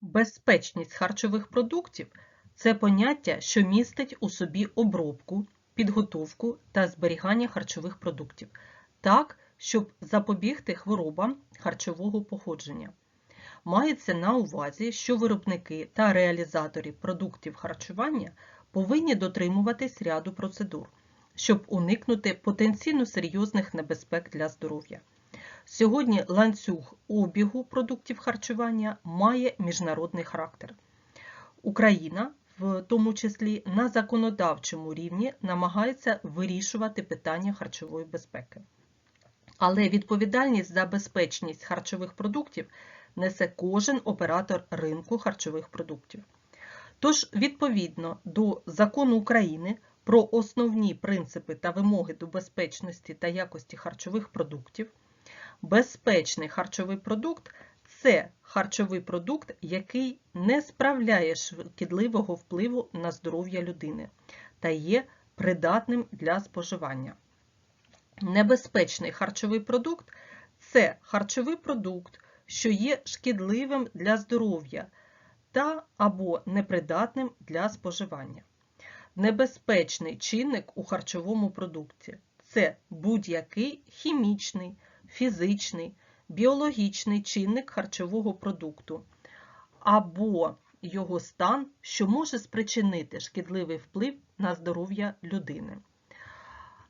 Безпечність харчових продуктів це поняття, що містить у собі обробку, підготовку та зберігання харчових продуктів так, щоб запобігти хворобам харчового походження. Мається на увазі, що виробники та реалізатори продуктів харчування повинні дотримуватись ряду процедур, щоб уникнути потенційно серйозних небезпек для здоров'я. Сьогодні ланцюг обігу продуктів харчування має міжнародний характер. Україна, в тому числі на законодавчому рівні, намагається вирішувати питання харчової безпеки. Але відповідальність за безпечність харчових продуктів несе кожен оператор ринку харчових продуктів. Тож, відповідно до закону України про основні принципи та вимоги до безпечності та якості харчових продуктів, безпечний харчовий продукт це харчовий продукт, який не справляє шкідливого впливу на здоров'я людини та є придатним для споживання. Небезпечний харчовий продукт це харчовий продукт, що є шкідливим для здоров'я та або непридатним для споживання. Небезпечний чинник у харчовому продукті це будь-який хімічний, фізичний, біологічний чинник харчового продукту або його стан, що може спричинити шкідливий вплив на здоров'я людини.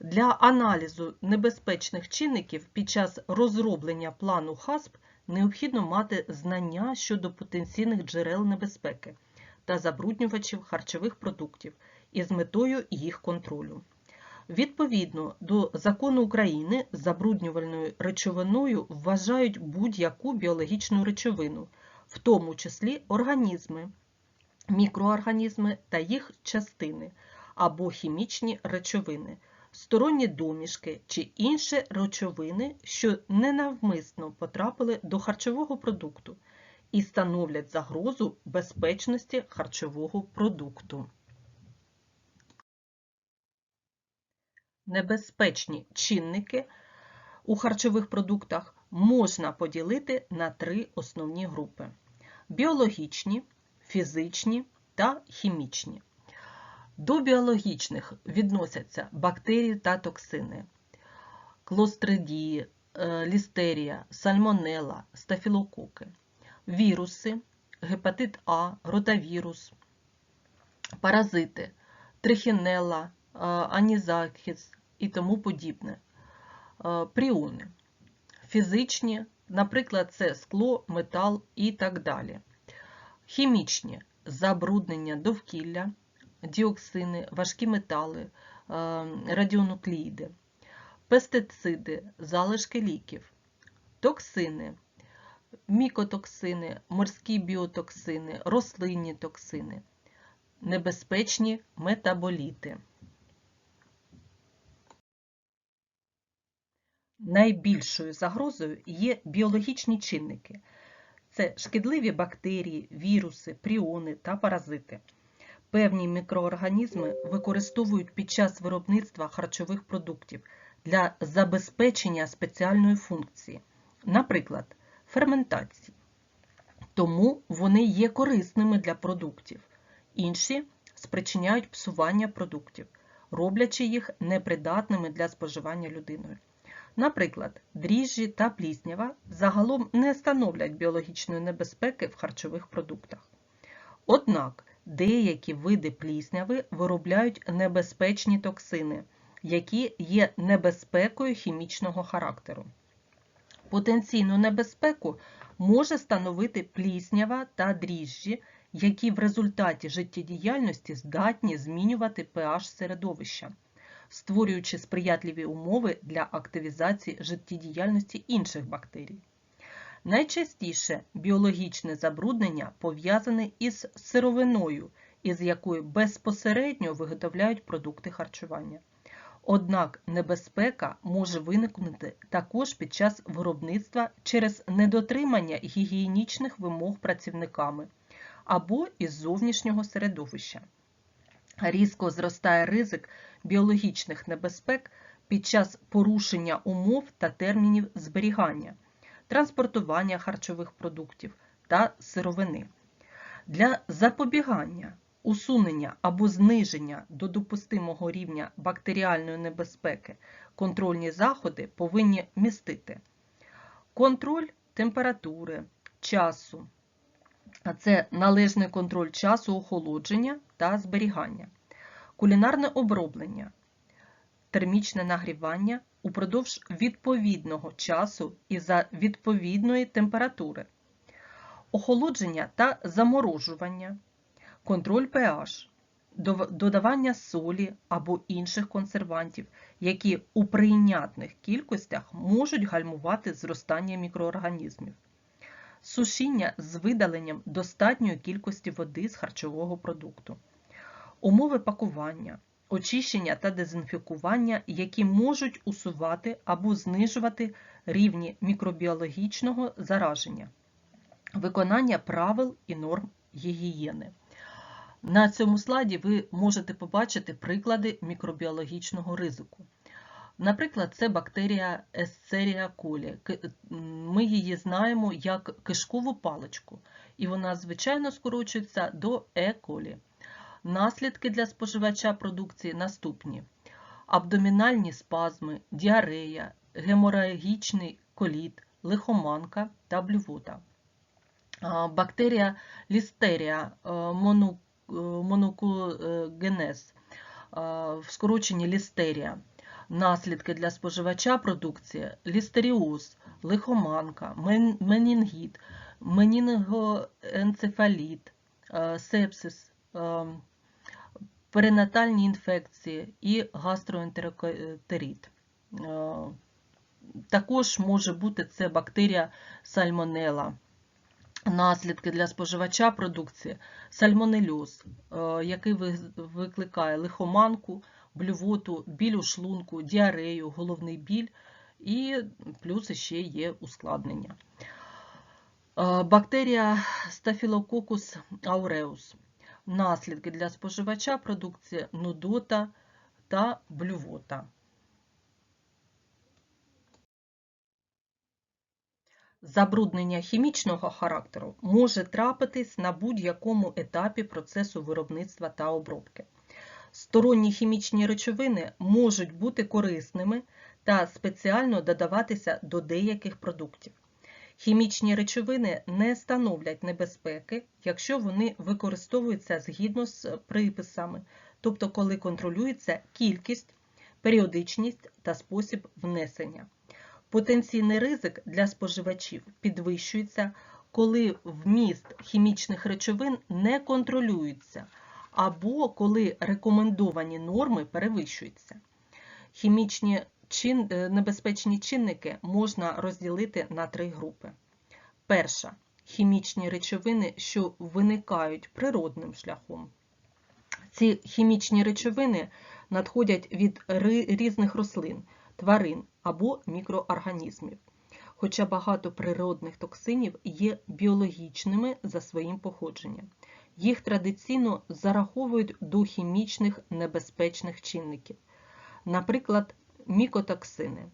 Для аналізу небезпечних чинників під час розроблення плану ХАСП необхідно мати знання щодо потенційних джерел небезпеки та забруднювачів харчових продуктів із метою їх контролю. Відповідно до закону України забруднювальною речовиною вважають будь-яку біологічну речовину, в тому числі організми, мікроорганізми та їх частини або хімічні речовини, сторонні домішки чи інші речовини, що ненавмисно потрапили до харчового продукту і становлять загрозу безпечності харчового продукту. Небезпечні чинники у харчових продуктах можна поділити на три основні групи: біологічні, фізичні та хімічні. До біологічних відносяться бактерії та токсини, клостридії, е, лістерія, сальмонелла, стафілококи, віруси, гепатит А, ротавірус, паразити, трихінелла, е, анізакіс і тому подібне, пріони. Фізичні, наприклад, це скло, метал і так далі. Хімічні забруднення довкілля діоксини, важкі метали, радіонуклеїди, пестициди, залишки ліків, токсини, мікотоксини, морські біотоксини, рослинні токсини, небезпечні метаболіти. Найбільшою загрозою є біологічні чинники. Це шкідливі бактерії, віруси, пріони та паразити. Певні мікроорганізми використовують під час виробництва харчових продуктів для забезпечення спеціальної функції, наприклад, ферментації. Тому вони є корисними для продуктів. Інші спричиняють псування продуктів, роблячи їх непридатними для споживання людиною. Наприклад, дріжджі та пліснява загалом не становлять біологічної небезпеки в харчових продуктах. Однак деякі види плісняви виробляють небезпечні токсини, які є небезпекою хімічного характеру. Потенційну небезпеку може становити пліснява та дріжджі, які в результаті життєдіяльності здатні змінювати pH середовища, створюючи сприятливі умови для активізації життєдіяльності інших бактерій. Найчастіше біологічне забруднення пов'язане із сировиною, із якої безпосередньо виготовляють продукти харчування. Однак небезпека може виникнути також під час виробництва через недотримання гігієнічних вимог працівниками або із зовнішнього середовища. Різко зростає ризик біологічних небезпек під час порушення умов та термінів зберігання транспортування харчових продуктів та сировини. Для запобігання, усунення або зниження до допустимого рівня бактеріальної небезпеки контрольні заходи повинні містити контроль температури, часу, а це належний контроль часу охолодження та зберігання, кулінарне оброблення, термічне нагрівання упродовж відповідного часу і за відповідної температури, охолодження та заморожування, контроль pH, додавання солі або інших консервантів, які у прийнятних кількостях можуть гальмувати зростання мікроорганізмів, сушіння з видаленням достатньої кількості води з харчового продукту, умови пакування, очищення та дезінфікування, які можуть усувати або знижувати рівні мікробіологічного зараження, виконання правил і норм гігієни. На цьому слайді ви можете побачити приклади мікробіологічного ризику. Наприклад, це бактерія Escherichia coli. Ми її знаємо як кишкову паличку, і вона, звичайно, скорочується до E. coli. Наслідки для споживача продукції наступні: абдомінальні спазми, діарея, геморагічний коліт, лихоманка та блювота. Бактерія лістерія мону в скороченні лістерія. Наслідки для споживача продукції лістеріоз, лихоманка, менінгіт, менінгоенцефаліт, сепсис, перинатальні інфекції і гастроентероктерит. Також може бути це бактерія сальмонела. Наслідки для споживача продукції сальмонельоз, е, який викликає лихоманку, блювоту, біль у шлунку, діарею, головний біль і плюс ще є ускладнення. Е, бактерія Staphylococcus aureus. Наслідки для споживача продукції нудота та блювота. Забруднення хімічного характеру може трапитись на будь-якому етапі процесу виробництва та обробки. Сторонні хімічні речовини можуть бути корисними та спеціально додаватися до деяких продуктів. Хімічні речовини не становлять небезпеки, якщо вони використовуються згідно з приписами, тобто коли контролюється кількість, періодичність та спосіб внесення. Потенційний ризик для споживачів підвищується, коли вміст хімічних речовин не контролюється, або коли рекомендовані норми перевищуються. Хімічні чин... Е, небезпечні чинники можна розділити на три групи. Перша хімічні речовини, що виникають природним шляхом. Ці хімічні речовини надходять від різних рослин тварин або мікроорганізмів. Хоча багато природних токсинів є біологічними за своїм походженням. Їх традиційно зараховують до хімічних небезпечних чинників. Наприклад, мікотоксини.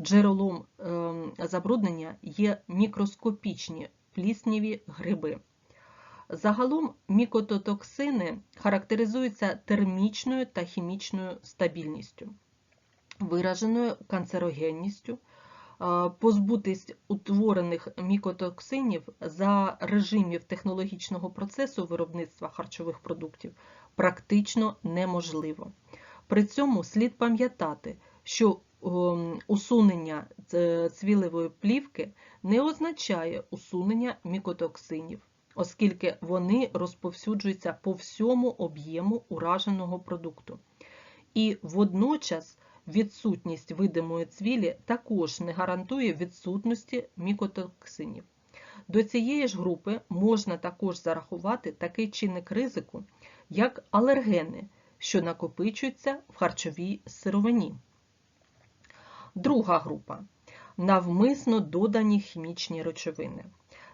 Джерелом ем, забруднення є мікроскопічні плісніві гриби. Загалом мікототоксини характеризуються термічною та хімічною стабільністю вираженою канцерогенністю, позбутись утворених мікотоксинів за режимів технологічного процесу виробництва харчових продуктів практично неможливо. При цьому слід пам'ятати, що усунення цвілевої плівки не означає усунення мікотоксинів, оскільки вони розповсюджуються по всьому об'єму ураженого продукту. І водночас Відсутність видимої цвілі також не гарантує відсутності мікотоксинів. До цієї ж групи можна також зарахувати такий чинник ризику, як алергени, що накопичуються в харчовій сировині. Друга група навмисно додані хімічні речовини.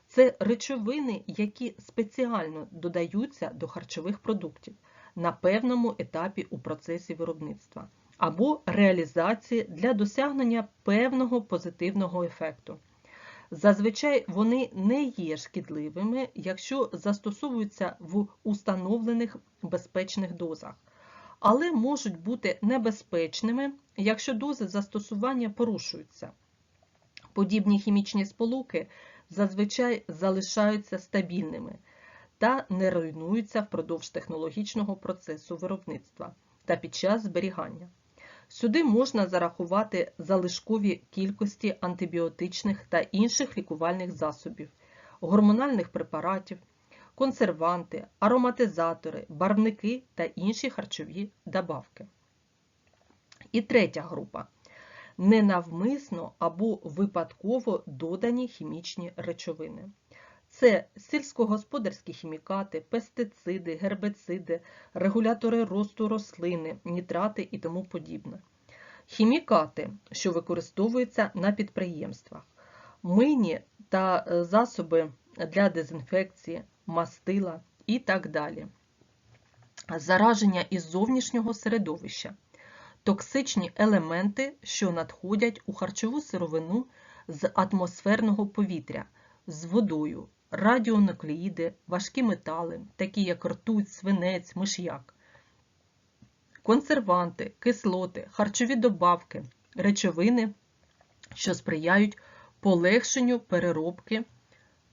Це речовини, які спеціально додаються до харчових продуктів на певному етапі у процесі виробництва або реалізації для досягнення певного позитивного ефекту. Зазвичай вони не є шкідливими, якщо застосовуються в установлених безпечних дозах, але можуть бути небезпечними, якщо дози застосування порушуються. Подібні хімічні сполуки зазвичай залишаються стабільними та не руйнуються впродовж технологічного процесу виробництва та під час зберігання. Сюди можна зарахувати залишкові кількості антибіотичних та інших лікувальних засобів, гормональних препаратів, консерванти, ароматизатори, барвники та інші харчові добавки. І третя група ненавмисно або випадково додані хімічні речовини. Це сільськогосподарські хімікати, пестициди, гербициди, регулятори росту рослини, нітрати і тому подібне. Хімікати, що використовуються на підприємствах, мийні та е, засоби для дезінфекції, мастила і так далі. Зараження із зовнішнього середовища, токсичні елементи, що надходять у харчову сировину з атмосферного повітря, з водою, радіонуклеїди, важкі метали, такі як ртуть, свинець, миш'як, консерванти, кислоти, харчові добавки, речовини, що сприяють полегшенню переробки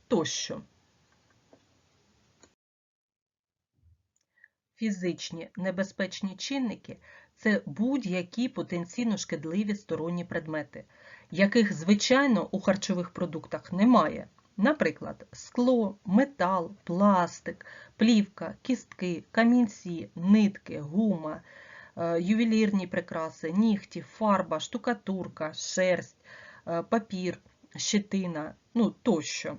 тощо. Фізичні небезпечні чинники це будь-які потенційно шкідливі сторонні предмети, яких, звичайно, у харчових продуктах немає. Наприклад, скло, метал, пластик, плівка, кістки, камінці, нитки, гума, е, ювелірні прикраси, нігті, фарба, штукатурка, шерсть, е, папір, щетина ну тощо.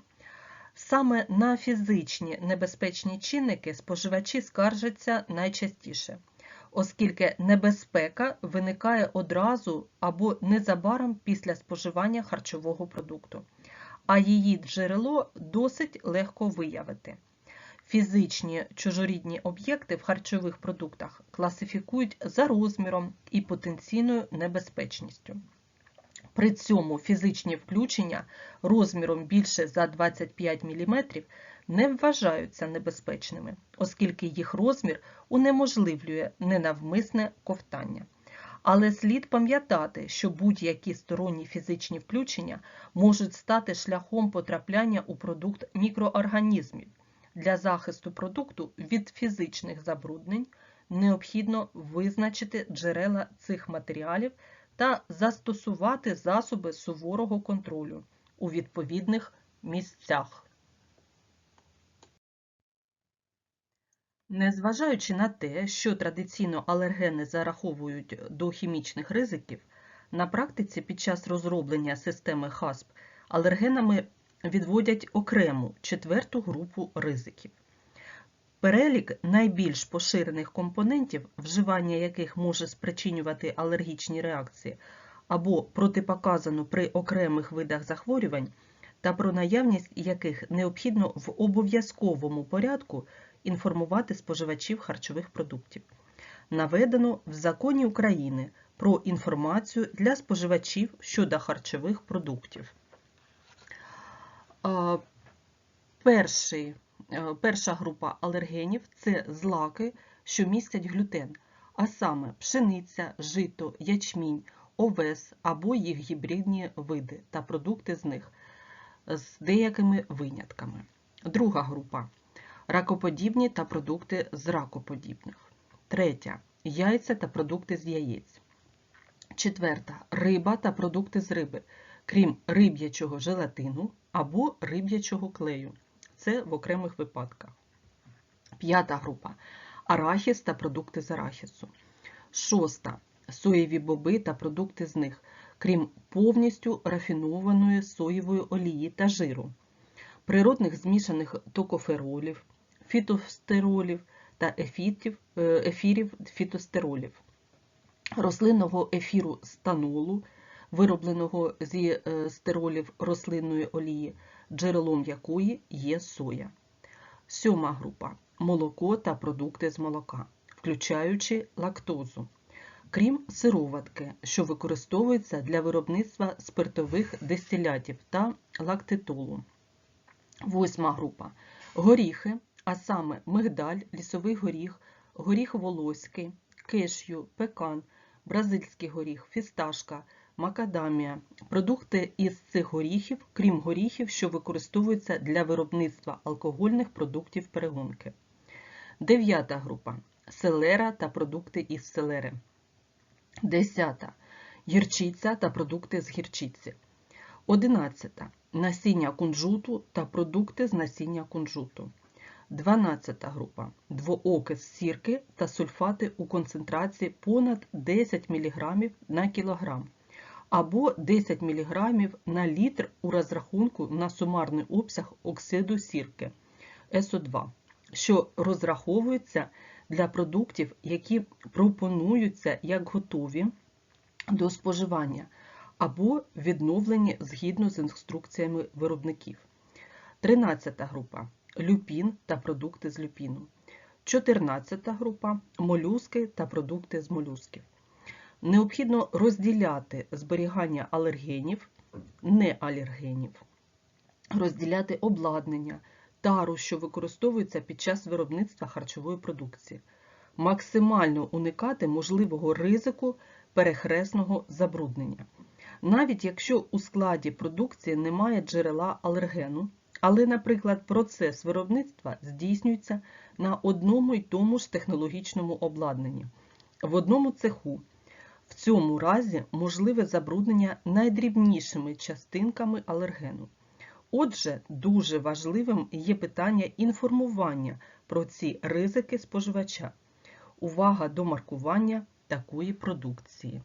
Саме на фізичні небезпечні чинники споживачі скаржаться найчастіше, оскільки небезпека виникає одразу або незабаром після споживання харчового продукту а її джерело досить легко виявити. Фізичні чужорідні об'єкти в харчових продуктах класифікують за розміром і потенційною небезпечністю. При цьому фізичні включення розміром більше за 25 мм не вважаються небезпечними, оскільки їх розмір унеможливлює ненавмисне ковтання. Але слід пам'ятати, що будь-які сторонні фізичні включення можуть стати шляхом потрапляння у продукт мікроорганізмів. Для захисту продукту від фізичних забруднень необхідно визначити джерела цих матеріалів та застосувати засоби суворого контролю у відповідних місцях. Незважаючи на те, що традиційно алергени зараховують до хімічних ризиків, на практиці під час розроблення системи ХАСП алергенами відводять окрему четверту групу ризиків. Перелік найбільш поширених компонентів, вживання яких може спричинювати алергічні реакції, або протипоказану при окремих видах захворювань, та про наявність яких необхідно в обов'язковому порядку інформувати споживачів харчових продуктів. Наведено в законі України про інформацію для споживачів щодо харчових продуктів. Перший, перша група алергенів це злаки, що містять глютен, а саме пшениця, жито, ячмінь, овес або їх гібридні види та продукти з них з деякими винятками. Друга група ракоподібні та продукти з ракоподібних. Третя яйця та продукти з яєць. Четверта риба та продукти з риби, крім риб'ячого желатину або риб'ячого клею. Це в окремих випадках. П'ята група арахіс та продукти з арахісу. Шоста соєві боби та продукти з них, крім повністю рафінованої соєвої олії та жиру, природних змішаних токоферолів, фітостеролів та ефітів, е, ефірів фітостеролів, рослинного ефіру станолу, виробленого зі е, стеролів рослинної олії, джерелом якої є соя. Сьома група молоко та продукти з молока, включаючи лактозу. крім сироватки, що використовується для виробництва спиртових дистилятів та лактитолу. Восьма група горіхи, а саме мигдаль, лісовий горіх, горіх волоський, кешю, пекан, бразильський горіх, фісташка, макадамія. Продукти із цих горіхів, крім горіхів, що використовуються для виробництва алкогольних продуктів перегонки. Дев'ята група селера та продукти із селери. Десята гірчиця та продукти з гірчиці. Одинадцята насіння кунжуту та продукти з насіння кунжуту. 12 група двоокис сірки та сульфати у концентрації понад 10 мг на кілограм або 10 мг на літр у розрахунку на сумарний обсяг оксиду сірки СО2, що розраховується для продуктів, які пропонуються як готові до споживання або відновлені згідно з інструкціями виробників. 13 група люпін та продукти з люпіну. 14 група молюски та продукти з молюсків. Необхідно розділяти зберігання алергенів, неалергенів, розділяти обладнання, тару, що використовується під час виробництва харчової продукції, максимально уникати можливого ризику перехресного забруднення. Навіть якщо у складі продукції немає джерела алергену, але, наприклад, процес виробництва здійснюється на одному й тому ж технологічному обладнанні, в одному цеху. В цьому разі можливе забруднення найдрібнішими частинками алергену. Отже, дуже важливим є питання інформування про ці ризики споживача. Увага до маркування такої продукції.